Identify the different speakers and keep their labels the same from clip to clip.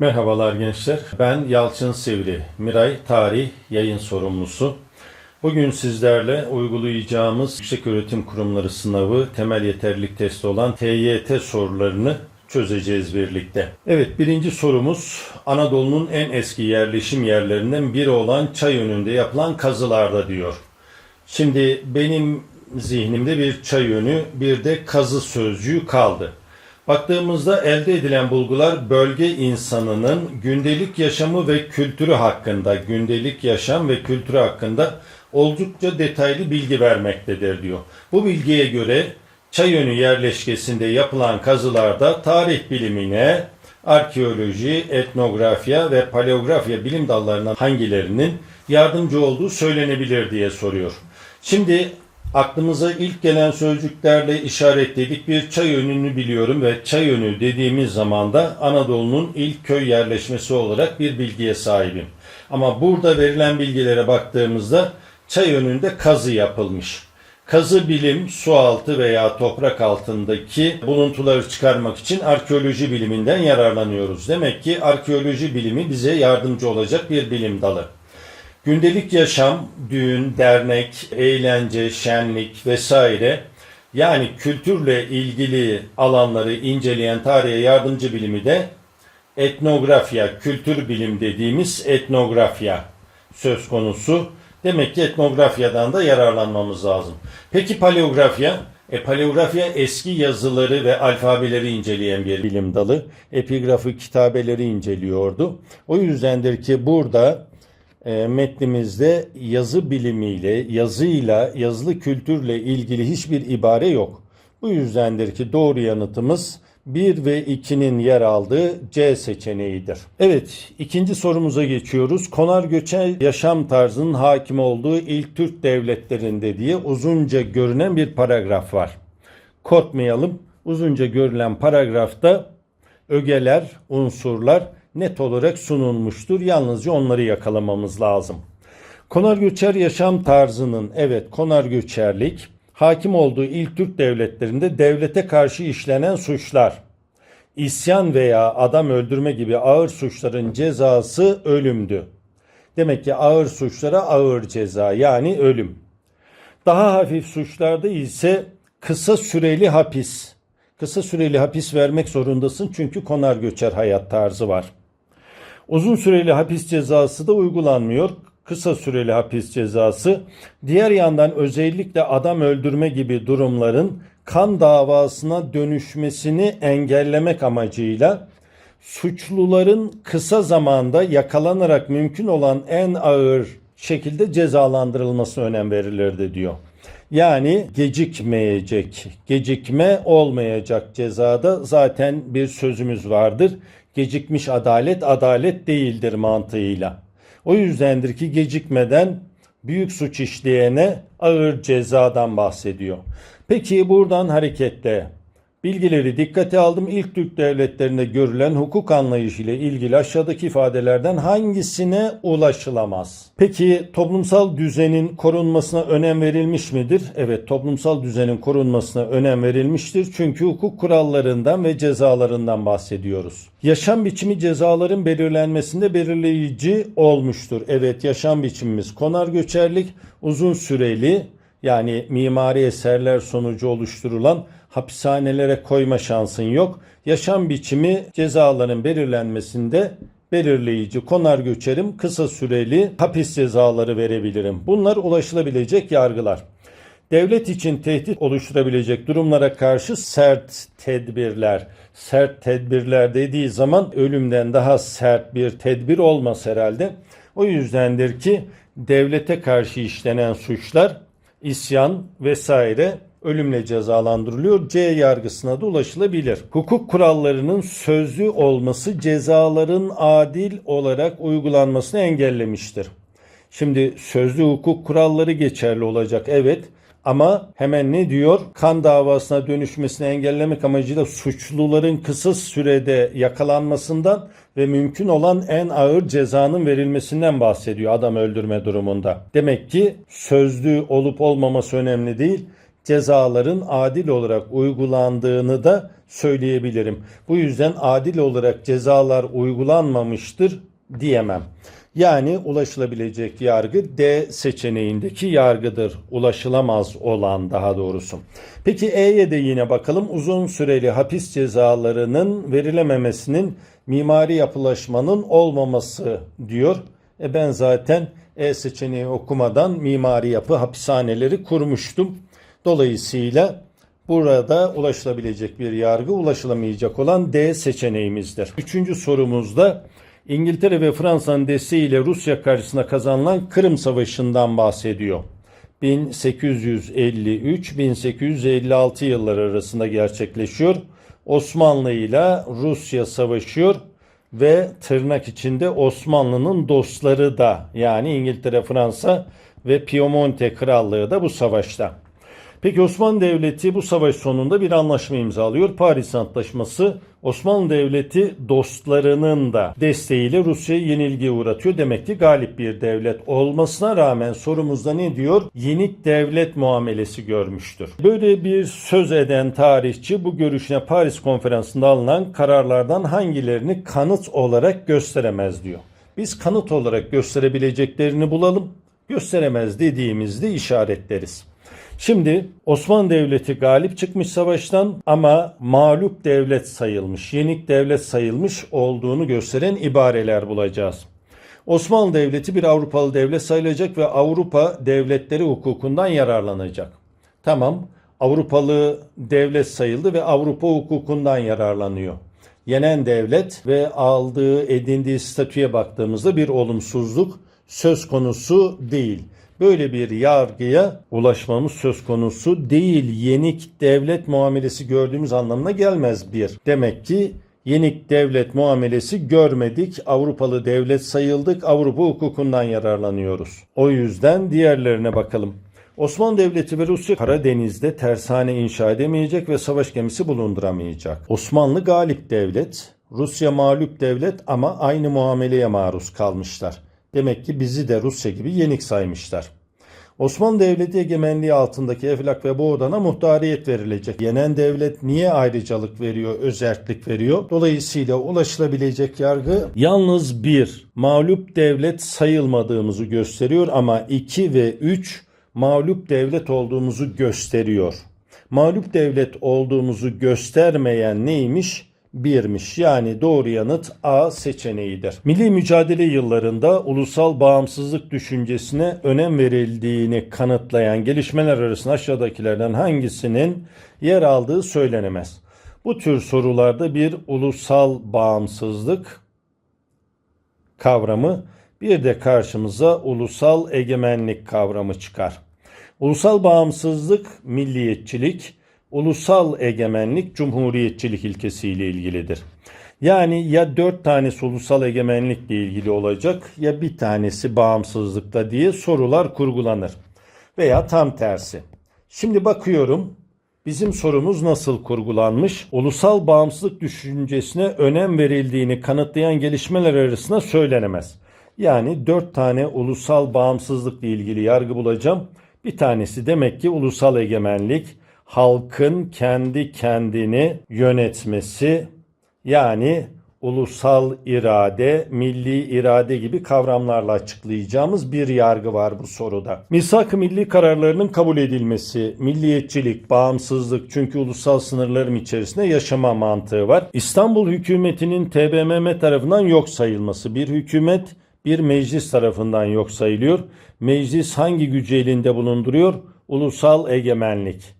Speaker 1: Merhabalar gençler. Ben Yalçın Sivri, Miray Tarih Yayın Sorumlusu. Bugün sizlerle uygulayacağımız Yükseköğretim Kurumları sınavı temel yeterlilik testi olan TYT sorularını çözeceğiz birlikte. Evet birinci sorumuz Anadolu'nun en eski yerleşim yerlerinden biri olan Çayönü'nde yapılan kazılarda diyor. Şimdi benim zihnimde bir çay önü bir de kazı sözcüğü kaldı. Baktığımızda elde edilen bulgular bölge insanının gündelik yaşamı ve kültürü hakkında, gündelik yaşam ve kültürü hakkında oldukça detaylı bilgi vermektedir diyor. Bu bilgiye göre Çayönü yerleşkesinde yapılan kazılarda tarih bilimine, arkeoloji, etnografya ve paleografya bilim dallarından hangilerinin yardımcı olduğu söylenebilir diye soruyor. Şimdi aklımıza ilk gelen sözcüklerle işaretledik bir çay önünü biliyorum ve çay önü dediğimiz zaman da Anadolu'nun ilk köy yerleşmesi olarak bir bilgiye sahibim. Ama burada verilen bilgilere baktığımızda çay önünde kazı yapılmış. Kazı bilim su altı veya toprak altındaki buluntuları çıkarmak için arkeoloji biliminden yararlanıyoruz. Demek ki arkeoloji bilimi bize yardımcı olacak bir bilim dalı. Gündelik yaşam, düğün, dernek, eğlence, şenlik vesaire yani kültürle ilgili alanları inceleyen tarihe yardımcı bilimi de etnografya, kültür bilim dediğimiz etnografya söz konusu. Demek ki etnografyadan da yararlanmamız lazım. Peki paleografya? E, paleografya eski yazıları ve alfabeleri inceleyen bir bilim dalı. Epigrafı kitabeleri inceliyordu. O yüzdendir ki burada e, metnimizde yazı bilimiyle, yazıyla, yazılı kültürle ilgili hiçbir ibare yok. Bu yüzdendir ki doğru yanıtımız 1 ve 2'nin yer aldığı C seçeneğidir. Evet, ikinci sorumuza geçiyoruz. Konar göçer yaşam tarzının hakim olduğu ilk Türk devletlerinde diye uzunca görünen bir paragraf var. Korkmayalım. Uzunca görülen paragrafta ögeler, unsurlar net olarak sunulmuştur. Yalnızca onları yakalamamız lazım. Konar göçer yaşam tarzının evet konar göçerlik hakim olduğu ilk Türk devletlerinde devlete karşı işlenen suçlar, isyan veya adam öldürme gibi ağır suçların cezası ölümdü. Demek ki ağır suçlara ağır ceza yani ölüm. Daha hafif suçlarda ise kısa süreli hapis. Kısa süreli hapis vermek zorundasın çünkü konar göçer hayat tarzı var. Uzun süreli hapis cezası da uygulanmıyor. Kısa süreli hapis cezası. Diğer yandan özellikle adam öldürme gibi durumların kan davasına dönüşmesini engellemek amacıyla suçluların kısa zamanda yakalanarak mümkün olan en ağır şekilde cezalandırılması önem verilirdi diyor. Yani gecikmeyecek, gecikme olmayacak cezada zaten bir sözümüz vardır. Gecikmiş adalet adalet değildir mantığıyla. O yüzdendir ki gecikmeden büyük suç işleyene ağır cezadan bahsediyor. Peki buradan hareketle bilgileri dikkate aldım. İlk Türk devletlerinde görülen hukuk anlayışı ile ilgili aşağıdaki ifadelerden hangisine ulaşılamaz? Peki toplumsal düzenin korunmasına önem verilmiş midir? Evet toplumsal düzenin korunmasına önem verilmiştir. Çünkü hukuk kurallarından ve cezalarından bahsediyoruz. Yaşam biçimi cezaların belirlenmesinde belirleyici olmuştur. Evet yaşam biçimimiz konar göçerlik uzun süreli yani mimari eserler sonucu oluşturulan hapishanelere koyma şansın yok. Yaşam biçimi cezaların belirlenmesinde belirleyici. Konar göçerim, kısa süreli hapis cezaları verebilirim. Bunlar ulaşılabilecek yargılar. Devlet için tehdit oluşturabilecek durumlara karşı sert tedbirler. Sert tedbirler dediği zaman ölümden daha sert bir tedbir olmaz herhalde. O yüzdendir ki devlete karşı işlenen suçlar isyan vesaire ölümle cezalandırılıyor. C yargısına da ulaşılabilir. Hukuk kurallarının sözlü olması cezaların adil olarak uygulanmasını engellemiştir. Şimdi sözlü hukuk kuralları geçerli olacak evet ama hemen ne diyor? Kan davasına dönüşmesini engellemek amacıyla suçluların kısa sürede yakalanmasından ve mümkün olan en ağır cezanın verilmesinden bahsediyor adam öldürme durumunda. Demek ki sözlü olup olmaması önemli değil cezaların adil olarak uygulandığını da söyleyebilirim. Bu yüzden adil olarak cezalar uygulanmamıştır diyemem. Yani ulaşılabilecek yargı D seçeneğindeki yargıdır. Ulaşılamaz olan daha doğrusu. Peki E'ye de yine bakalım. Uzun süreli hapis cezalarının verilememesinin mimari yapılaşmanın olmaması diyor. E ben zaten E seçeneği okumadan mimari yapı hapishaneleri kurmuştum. Dolayısıyla burada ulaşılabilecek bir yargı ulaşılamayacak olan D seçeneğimizdir. Üçüncü sorumuzda İngiltere ve Fransa'nın desteğiyle Rusya karşısında kazanılan Kırım Savaşı'ndan bahsediyor. 1853-1856 yılları arasında gerçekleşiyor. Osmanlı ile Rusya savaşıyor ve tırnak içinde Osmanlı'nın dostları da yani İngiltere, Fransa ve Piemonte Krallığı da bu savaşta. Peki Osmanlı Devleti bu savaş sonunda bir anlaşma imzalıyor. Paris Antlaşması Osmanlı Devleti dostlarının da desteğiyle Rusya'yı yenilgiye uğratıyor. Demek ki galip bir devlet olmasına rağmen sorumuzda ne diyor? Yenik devlet muamelesi görmüştür. Böyle bir söz eden tarihçi bu görüşüne Paris konferansında alınan kararlardan hangilerini kanıt olarak gösteremez diyor. Biz kanıt olarak gösterebileceklerini bulalım. Gösteremez dediğimizde işaretleriz. Şimdi Osmanlı Devleti galip çıkmış savaştan ama mağlup devlet sayılmış, yenik devlet sayılmış olduğunu gösteren ibareler bulacağız. Osmanlı Devleti bir Avrupalı devlet sayılacak ve Avrupa devletleri hukukundan yararlanacak. Tamam, Avrupalı devlet sayıldı ve Avrupa hukukundan yararlanıyor. Yenen devlet ve aldığı, edindiği statüye baktığımızda bir olumsuzluk söz konusu değil böyle bir yargıya ulaşmamız söz konusu değil. Yenik devlet muamelesi gördüğümüz anlamına gelmez bir. Demek ki yenik devlet muamelesi görmedik. Avrupalı devlet sayıldık. Avrupa hukukundan yararlanıyoruz. O yüzden diğerlerine bakalım. Osmanlı Devleti ve Rusya Karadeniz'de tersane inşa edemeyecek ve savaş gemisi bulunduramayacak. Osmanlı galip devlet, Rusya mağlup devlet ama aynı muameleye maruz kalmışlar. Demek ki bizi de Rusya gibi yenik saymışlar. Osmanlı Devleti egemenliği altındaki Eflak ve Boğdan'a muhtariyet verilecek. Yenen devlet niye ayrıcalık veriyor, özerklik veriyor? Dolayısıyla ulaşılabilecek yargı yalnız bir, mağlup devlet sayılmadığımızı gösteriyor ama 2 ve 3 mağlup devlet olduğumuzu gösteriyor. Mağlup devlet olduğumuzu göstermeyen neymiş? Birmiş. Yani doğru yanıt A seçeneğidir. Milli mücadele yıllarında ulusal bağımsızlık düşüncesine önem verildiğini kanıtlayan gelişmeler arasında aşağıdakilerden hangisinin yer aldığı söylenemez. Bu tür sorularda bir ulusal bağımsızlık kavramı bir de karşımıza ulusal egemenlik kavramı çıkar. Ulusal bağımsızlık, milliyetçilik, ulusal egemenlik cumhuriyetçilik ilkesiyle ilgilidir. Yani ya dört tanesi ulusal egemenlikle ilgili olacak ya bir tanesi bağımsızlıkta diye sorular kurgulanır. Veya tam tersi. Şimdi bakıyorum bizim sorumuz nasıl kurgulanmış? Ulusal bağımsızlık düşüncesine önem verildiğini kanıtlayan gelişmeler arasında söylenemez. Yani dört tane ulusal bağımsızlıkla ilgili yargı bulacağım. Bir tanesi demek ki ulusal egemenlik, halkın kendi kendini yönetmesi yani ulusal irade, milli irade gibi kavramlarla açıklayacağımız bir yargı var bu soruda. Misak milli kararlarının kabul edilmesi, milliyetçilik, bağımsızlık çünkü ulusal sınırlarım içerisinde yaşama mantığı var. İstanbul hükümetinin TBMM tarafından yok sayılması. Bir hükümet bir meclis tarafından yok sayılıyor. Meclis hangi gücü elinde bulunduruyor? Ulusal egemenlik.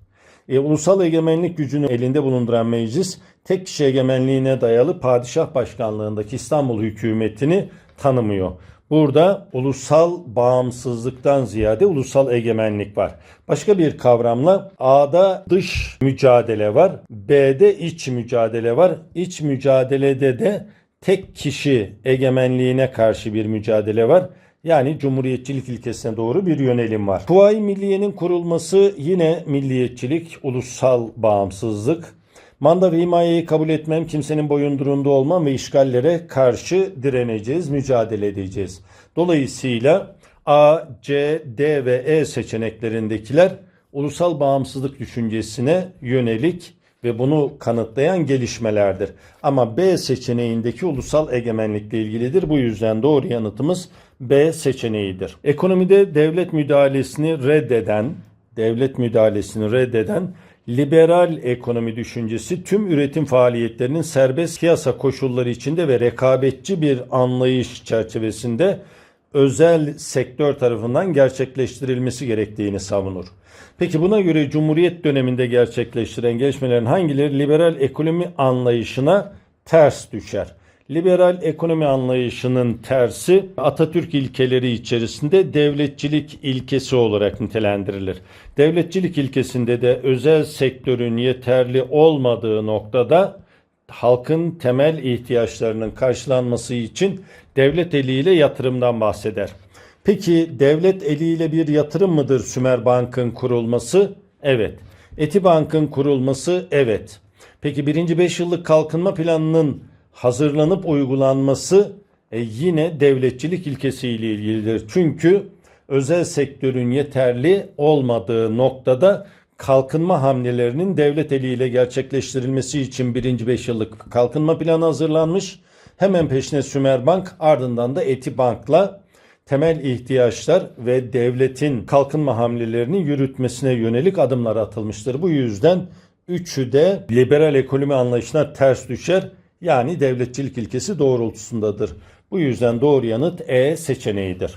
Speaker 1: E, ulusal egemenlik gücünü elinde bulunduran meclis tek kişi egemenliğine dayalı padişah başkanlığındaki İstanbul hükümetini tanımıyor. Burada ulusal bağımsızlıktan ziyade ulusal egemenlik var. Başka bir kavramla A'da dış mücadele var, B'de iç mücadele var. İç mücadelede de tek kişi egemenliğine karşı bir mücadele var. Yani cumhuriyetçilik ilkesine doğru bir yönelim var. Kuvayi Milliye'nin kurulması yine milliyetçilik, ulusal bağımsızlık. Manda ve himayeyi kabul etmem, kimsenin boyundurunda olmam ve işgallere karşı direneceğiz, mücadele edeceğiz. Dolayısıyla A, C, D ve E seçeneklerindekiler ulusal bağımsızlık düşüncesine yönelik ve bunu kanıtlayan gelişmelerdir. Ama B seçeneğindeki ulusal egemenlikle ilgilidir. Bu yüzden doğru yanıtımız B seçeneğidir. Ekonomide devlet müdahalesini reddeden, devlet müdahalesini reddeden liberal ekonomi düşüncesi tüm üretim faaliyetlerinin serbest piyasa koşulları içinde ve rekabetçi bir anlayış çerçevesinde özel sektör tarafından gerçekleştirilmesi gerektiğini savunur. Peki buna göre Cumhuriyet döneminde gerçekleştiren gelişmelerin hangileri liberal ekonomi anlayışına ters düşer? Liberal ekonomi anlayışının tersi Atatürk ilkeleri içerisinde devletçilik ilkesi olarak nitelendirilir. Devletçilik ilkesinde de özel sektörün yeterli olmadığı noktada halkın temel ihtiyaçlarının karşılanması için devlet eliyle yatırımdan bahseder. Peki devlet eliyle bir yatırım mıdır Sümer Bank'ın kurulması? Evet. Etibank'ın kurulması? Evet. Peki birinci 5 yıllık kalkınma planının hazırlanıp uygulanması e, yine devletçilik ilkesiyle ilgilidir. Çünkü özel sektörün yeterli olmadığı noktada kalkınma hamlelerinin devlet eliyle gerçekleştirilmesi için birinci 5 yıllık kalkınma planı hazırlanmış. Hemen peşine Sümerbank ardından da Etibank'la temel ihtiyaçlar ve devletin kalkınma hamlelerini yürütmesine yönelik adımlar atılmıştır. Bu yüzden üçü de liberal ekonomi anlayışına ters düşer. Yani devletçilik ilkesi doğrultusundadır. Bu yüzden doğru yanıt E seçeneğidir.